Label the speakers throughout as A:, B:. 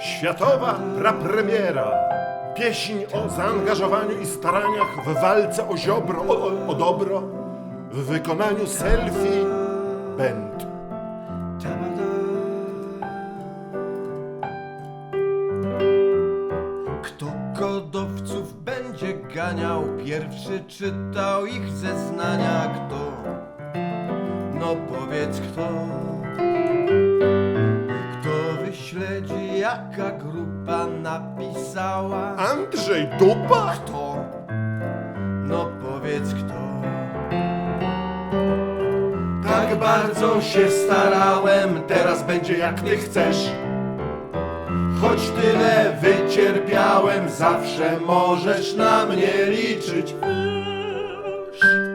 A: Światowa prapremiera. Pieśń o zaangażowaniu i staraniach w walce o ziobro, o, o, dobro, w wykonaniu selfie band.
B: Kto kodowców będzie ganiał, pierwszy czytał ich zeznania, kto? No powiedz? Kto jaka grupa napisała?
A: Andrzej Dupa?
B: Kto? No powiedz kto? Tak bardzo się starałem, teraz będzie jak ty chcesz. Choć tyle wycierpiałem, zawsze możesz na mnie liczyć.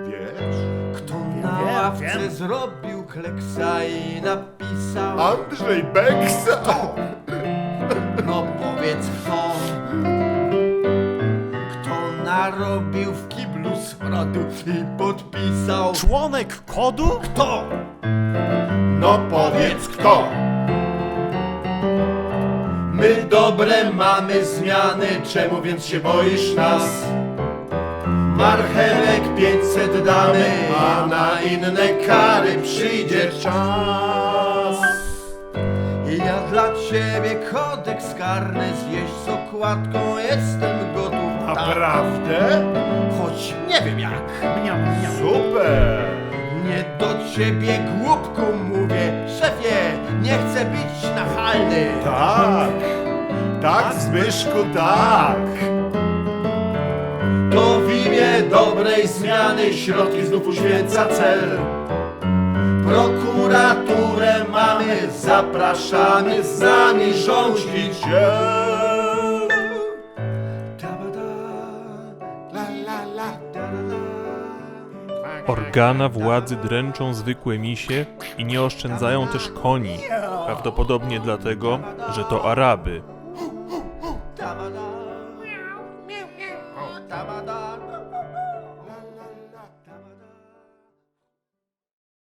A: Wiesz?
B: Kto na ławce zrobił kleksa i napisał
A: Andrzej Beksa?
B: Narobił w kiblu smrodu i podpisał
C: Członek kodu?
B: Kto?
A: No powiedz kto?
B: My dobre mamy zmiany, czemu więc się boisz nas? Marchewek 500 damy, a na inne kary przyjdzie czas. Ja dla ciebie kodeks karny zjeść z okładką jestem gotów.
A: Super!
B: Nie do ciebie głupku mówię, szefie, nie chcę być nachalny.
A: Tak! Tak, Zbyszku, tak!
B: To w imię dobrej zmiany środki znów uświęca cel. Prokuraturę mamy, zapraszamy z nami.
D: Organa władzy dręczą zwykłe misie i nie oszczędzają też koni. Prawdopodobnie dlatego, że to Araby.